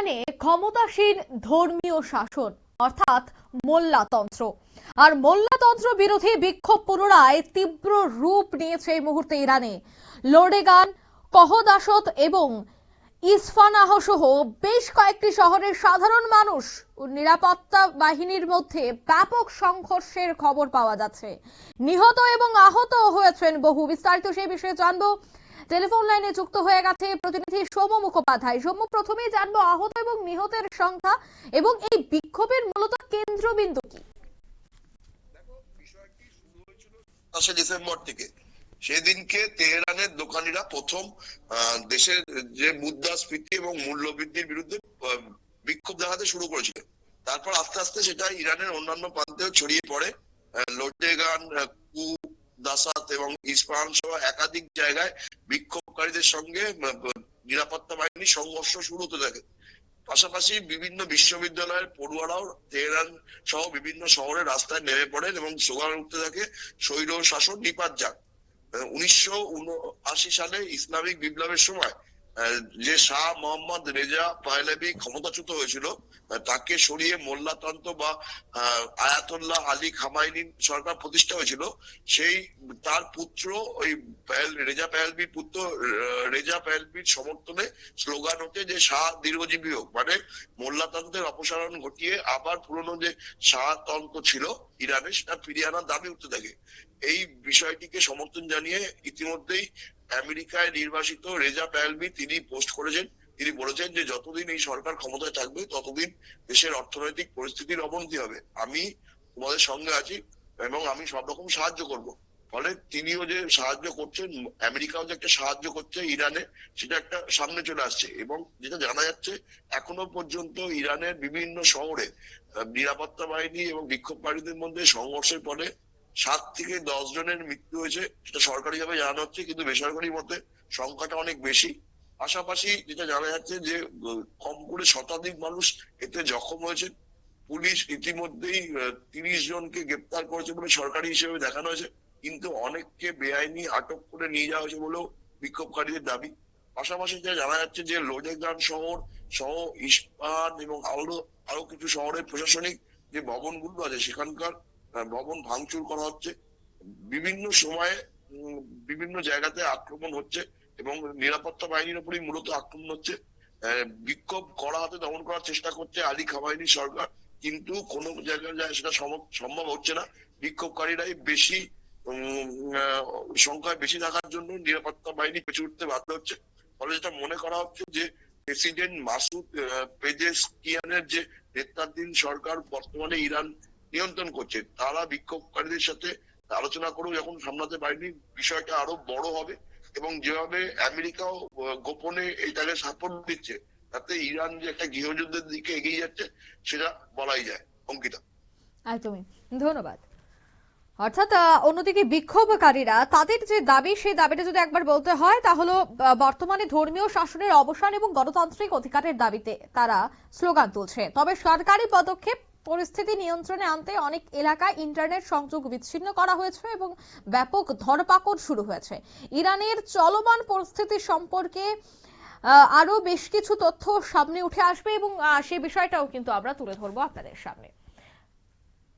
ইরানে ক্ষমতাসীন ধর্মীয় শাসন, অর্থাৎ মোল্লাতন্ত্র। আর মোল্লাতন্ত্র বিরোধী বিক্ষোভ পুনরায় তীব্র রূপ নিয়েছে এই মুহূর্তে ইরানে। লোডেগান কহদাসত এবং ইসফানাহ সহ বেশ কয়েকটি শহরের সাধারণ মানুষ নিরাপত্তা বাহিনীর মধ্যে ব্যাপক সংঘর্ষের খবর পাওয়া যাচ্ছে। নিহত এবং আহত হয়েছেন বহু বিস্তারিত সেই বিষয়ে জানব। টেলিফোন লাইনে যুক্ত হয়ে গেছে প্রতিনিধি সৌম্য মুখোপাধ্যায়। সৌম্য, প্রথমেই জানব, আহত এবং নিহতের সংখ্যা এবং এই বিক্ষোভের মূলত কেন্দ্রবিন্দু কি? সাতাশে ডিসেম্বর থেকে। সেদিনকে তেহরানের দোকানিরা প্রথম দেশের যে মুদ্রাস্ফীতি এবং মূল্যবৃদ্ধির বিরুদ্ধে বিক্ষোভ দেখাতে শুরু করেছিল। তারপর আস্তে আস্তে সেটা ইরানের অন্যান্য প্রান্তেও ছড়িয়ে পড়ে। লোটেগান কু দাসাত এবং ইস্পাহান সহ একাধিক জায়গায় বিক্ষোভকারীদের সঙ্গে নিরাপত্তা বাহিনীর সংঘর্ষ শুরু হতে থাকে। পাশাপাশি বিভিন্ন বিশ্ববিদ্যালয়ের পড়ুয়ারাও তেহরান সহ বিভিন্ন শহরে রাস্তায় নেমে পড়েন এবং স্লোগান উঠতে থাকে স্বৈর শাসন নিপাত যাক। উনিশশো উনআশি সালে ইসলামিক বিপ্লবের সময় যে শাহ মোহাম্মদ রেজা পাহলেভি ক্ষমতাচ্যুত হয়েছিল তাকে সরিয়ে মোল্লাতন্ত্র বা আয়াতুল্লাহ আলী খামাইনি সরকার প্রতিষ্ঠা হয়েছিল। সেই, তার পুত্র ওই রেজা পাহলবির পুত্র রেজা পাহলবির সমর্থনে স্লোগান হচ্ছে যে শাহ দীর্ঘজীবী হোক। মানে মোল্লাতন্ত্রের অপসারণ ঘটিয়ে আবার পুরনো যে শাহতন্ত্র ছিল ইরানে সেটা ফিরিয়ে আনার দাবি উঠতে থাকে। এই বিষয়টিকে সমর্থন জানিয়ে ইতিমধ্যেই আমেরিকায় নির্বাসিত রেজা প্যালবি তিনি পোস্ট করেছেন। তিনি বলেছেন যে, যতদিন এই সরকার ক্ষমতায় থাকবে, ততদিন দেশের অর্থনৈতিক পরিস্থিতির অবনতি হবে। আমি তোমাদের সঙ্গে আছি এবং আমি সব রকম সাহায্য করব। ফলে তিনিও যে সাহায্য করছেন, আমেরিকাও যে একটা সাহায্য করছে ইরানে, সেটা একটা সামনে চলে আসছে। এবং যেটা জানা যাচ্ছে, এখনও পর্যন্ত ইরানের বিভিন্ন শহরে নিরাপত্তা বাহিনী এবং বিক্ষোভকারীদের মধ্যে সংঘর্ষের ফলে সাত থেকে দশ জনের মৃত্যু হয়েছে, সেটা সরকারিভাবে জানানো হচ্ছে, কিন্তু বেসরকারি মতে সংখ্যাটা অনেক বেশি। পাশাপাশি যেটা জানা যাচ্ছে যে, কম করে শতাধিক মানুষ এতে জখম হয়েছে পুলিশ ইতিমধ্যেই তিরিশ জনকে গ্রেপ্তার করেছে বলে সরকারি হিসেবে দেখানো হয়েছে। কিন্তু অনেককে বেআইনি আটক করে নিয়ে যাওয়া হয়েছে বলেও বিক্ষোভকারীদের দাবি। পাশাপাশি যা জানা যাচ্ছে যে লোডেগান শহর, সহ ইস্পাহান এবং আরও আরও কিছু শহরের প্রশাসনিক যে ভবনগুলো আছে, সেখানকার ভবন ভাঙচুর করা হচ্ছে। বিভিন্ন সময়ে বিভিন্ন জায়গাতে আক্রমণ হচ্ছে এবং নিরাপত্তা বাহিনীর উপরই মূলত আক্রমণ হচ্ছে। বিক্ষোভ করা হাতে দমন করার চেষ্টা করছে আলী খামাইনি সরকার, কিন্তু কোনো জায়গায় সেটা সম- সম্ভব হচ্ছে না। বিক্ষোভকারীরাই বেশি সংখ্যায় বেশি থাকার জন্য নিরাপত্তা বাহিনী পেছু উঠতে বাধ্য হচ্ছে। ফলে যেটা মনে করা হচ্ছে যে প্রেসিডেন্ট মাসুদ পেজেসকিয়ানের যে নেতৃত্বাধীন সরকার বর্তমানে ইরান নিয়ন্ত্রণ করছে, তারা বিক্ষোভকারীদের সাথে আলোচনা করেও যখন সামলাতে পারেনি, বিষয়টা আরও বড় হবে এবং যেভাবে আমেরিকাও গোপনে এইটাকে সাপোর্ট দিচ্ছে, তাতে ইরান যে একটা গৃহযুদ্ধের দিকে এগিয়ে যাচ্ছে, সেটা বলাই যায়। অঙ্কিতা। একদমই। ধন্যবাদ। অর্থাৎ অন্যদিকে বিক্ষোভকারীরা তাদের যে দাবি, সেই দাবিটা যদি একবার বলতে হয়, তাহলে বর্তমানে ধর্মীয় শাসনের অবসান এবং গণতান্ত্রিক অধিকারের দাবিতে তারা স্লোগান তুলছে। তবে সরকারি পদক্ষেপ পরিস্থিতি নিয়ন্ত্রণে আনতে অনেক এলাকায় ইন্টারনেট সংযোগ বিচ্ছিন্ন করা হয়েছে এবং ব্যাপক ধরপাকড় শুরু হয়েছে। ইরানের চলমান পরিস্থিতি সম্পর্কে আরও বেশ কিছু তথ্য সামনে উঠে আসবে এবং সে বিষয়টাও কিন্তু আমরা তুলে ধরবো আপনাদের সামনে।